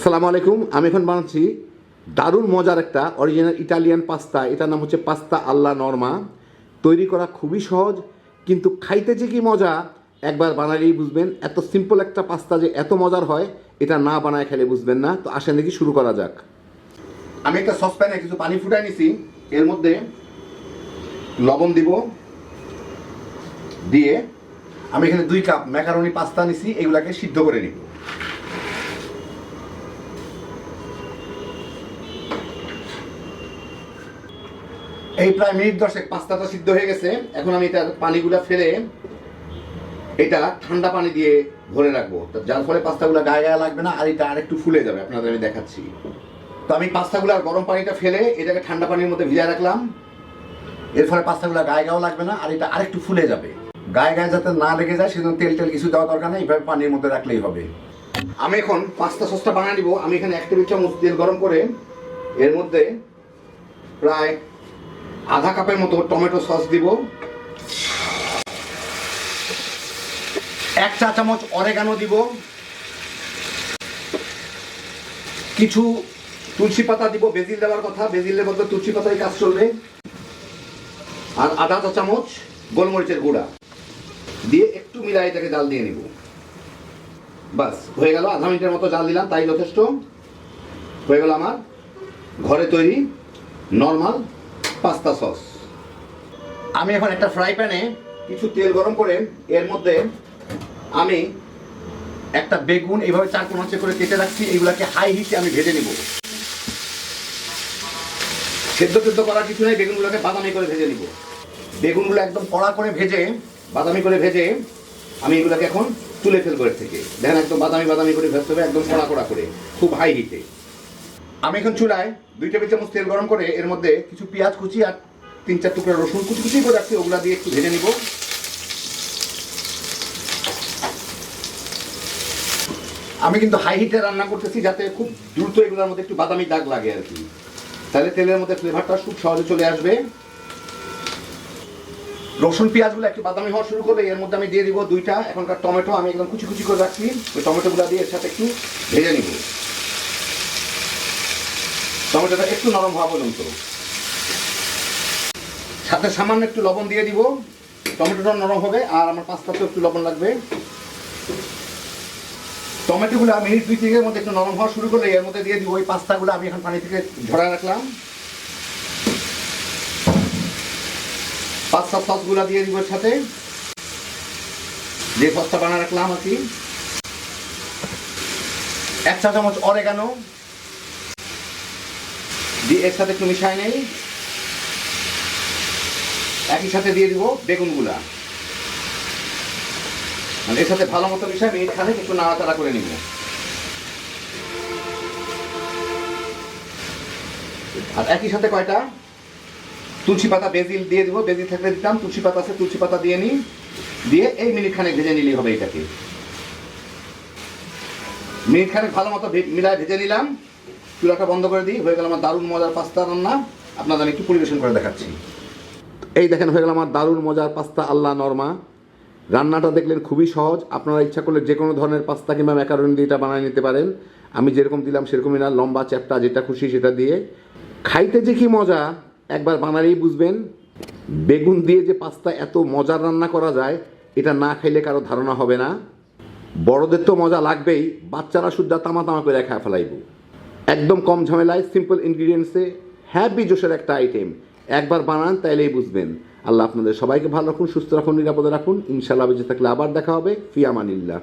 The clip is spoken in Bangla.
আসসালামু আলাইকুম। আমি এখন বানাচ্ছি দারুণ মজার একটা অরিজিনাল ইটালিয়ান পাস্তা এটার নাম হচ্ছে পাস্তা আল্লা নর্মা তৈরি করা খুবই সহজ, কিন্তু খাইতে যে কি মজা, একবার বানালেই বুঝবেন। এত সিম্পল একটা পাস্তা যে এত মজার হয়, এটা না বানায় খেলে বুঝবেন না। তো আসেন দেখি শুরু করা যাক। আমি একটা সসপ্যানে কিছু পানি ফুটাই নিছি। এর মধ্যে লবণ দিব। দিয়ে আমি এখানে দুই কাপ ম্যাকারনি পাস্তা নিছি। এগুলাকে সিদ্ধ করে নিব। এই প্রায় মিনিট দশেক পাস্তাটা সিদ্ধ হয়ে গেছে। এখন আমি এটার পানিগুলো ফেলে এটা ঠান্ডা পানি দিয়ে ভরে রাখব। যার ফলে পাস্তাগুলো গায়ে গায়ে লাগবে না, আর এটা আরেকটু ফুলে যাবে, আপনাদের আমি দেখাচ্ছি। তো আমি পাস্তাগুলো আর গরম পানিটা ফেলে এটাকে ঠান্ডা পানির মধ্যে ভিজায় রাখলাম। এর ফলে পাস্তাগুলো গায়ে গায়েও লাগবে না, আর এটা আরেকটু ফুলে যাবে। গায়ে গায়ে যাতে না লেগে যায়, সেজন্য তেল টেল কিছু দেওয়া দরকার নেই এইভাবে পানির মধ্যে রাখলেই হবে। আমি এখন পাস্তা সসটা বানিয়ে নিব। আমি এখানে এক টেবিল চামচ তেল গরম করে এর মধ্যে প্রায় আধা কাপের মতো টমেটো সস দিব। এক চা চামচ অরেগানো দিব। কিছু তুলসী পাতা দিব, বেজিল দেওয়ার কথা বেজিল বেজিলের মধ্যে তুলসী পাতায় কাজ চলবে। আর আধা চা চামচ গোলমরিচের গুঁড়া। দিয়ে একটু মিলাই এটাকে জাল দিয়ে নিব। বাস, হয়ে গেল, আধা মিনিটের মতো জাল দিলাম, তাই যথেষ্ট। হয়ে গেল আমার ঘরে তৈরি, নর্মাল পাস্তা সস। আমি এখন একটা ফ্রাই প্যানে কিছু তেল গরম করে এর মধ্যে আমি একটা বেগুন এইভাবে চার কোনাচে করে কেটে রাখছি এইগুলাকে হাই হিটে আমি ভেজে নিব। সেদ্ধ সেদ্ধ করার কিছু নেই, বেগুনগুলোকে বাদামি করে ভেজে নিব। বেগুনগুলো একদম কড়া করে ভেজে, বাদামি করে ভেজে আমি এগুলোকে এখন তুলে ফেলব এর থেকে। দেখেন একদম বাদামি বাদামি করে ভেজতে হবে, একদম কড়া কড়া করে, খুব হাই হিটে আমি এখন চুলায় দুই টেবিল চামচ তেল গরম করে এর মধ্যে কিছু পেঁয়াজ কুচি আর তিন চার টুকরা রসুন কুচি কুচি করে রাখছি ওগুলা দিয়ে একটু ভেজে নিব। আমি কিন্তু হাই হিটে রান্না করতেছি যাতে খুব দ্রুত এগুলোর মধ্যে একটু বাদামি দাগ লাগে আর কি। তাহলে তেলের মধ্যে ফ্লেভারটা খুব সহজে চলে আসবে। রসুন, পেঁয়াজগুলো একটু বাদামি হওয়া শুরু করলে এর মধ্যে আমি দিয়ে দিব দুইটা। এখনকার টমেটো আমি একদম কুচি কুচি করে রাখছি। ওই টমেটোগুলো দিয়ে এর সাথে একটু ভেজে নিব। টমেটোটা একটু নরম হওয়া পর্যন্ত। সাথে সামান্য একটু লবণ দিয়ে দিব। টমেটোটা নরম হবে, আর আমার পাস্তাতেও একটু লবণ লাগবে। টমেটোগুলো মিনিট দুই তিনের মধ্যে একটু নরম হওয়া শুরু করলে এর মধ্যে দিয়ে দিব ওই পাস্তাগুলো আমি এখন পানি থেকে ঝরা রাখলাম। পাস্তা সসগুলো দিয়ে দিব সাথে। যে সসটা বানা রাখলাম আর কি। এক চা চামচ অরেগানো দিয়ে এর সাথে একটু মিশাই নেই। একই সাথে দিয়ে দিব বেগুনগুলা। মানে এর সাথে ভালো মতো মিশাই, মিনিট খানে একটু নাড়াচাড়া করে নিব। আর একই সাথে কয়টা? তুলসী পাতা বেজিল দিয়ে দিব, বেজিল থাকলে দিতাম, তুলসী পাতা আছে, তুলসী পাতা দিয়ে নিই। দিয়ে এই মিনিট খানে ভেজে নিলেই হবে এটাকে। মিনিট খানেক ভালো মতো মিলায় ভেজে নিলাম। চুলাটা বন্ধ করে দিই। হয়ে গেল আমার দারুণ মজার পাস্তা রান্না। আপনাদের একটু পরিবেশন করে দেখাচ্ছি। এই দেখেন, হয়ে গেল আমার দারুণ মজার পাস্তা আল্লাহ নর্মা। রান্নাটা দেখলেন খুবই সহজ। আপনারা ইচ্ছা করলে যে কোনো ধরনের পাস্তা কিংবা ম্যাকারনি দিয়ে এটা বানিয়ে নিতে পারেন। আমি যেরকম দিলাম সেরকমই না, লম্বা চ্যাপটা, যেটা খুশি সেটা দিয়ে। খাইতে যে কি মজা, একবার বানালেই বুঝবেন। বেগুন দিয়ে যে পাস্তা এত মজার রান্না করা যায়, এটা না খাইলে কারও ধারণা হবে না। বড়দের তো মজা লাগবেই, বাচ্চারা শুদ্ধা তামা তামা করে খায় ফেলাইব। একদম কম ঝামেলায় সিম্পল ইনগ্রিডিয়েন্টসে হ্যাপি জোশের একটা আইটেম একবার বানান, তাইলেই বুঝবেন। আল্লাহ আপনাদের সবাইকে ভালো রাখুন, সুস্থ রাখুন, নিরাপদে রাখুন। ইনশাল্লাহ বেঁচে থাকলে আবার দেখা হবে। ফিয়ামানিল্লাহ।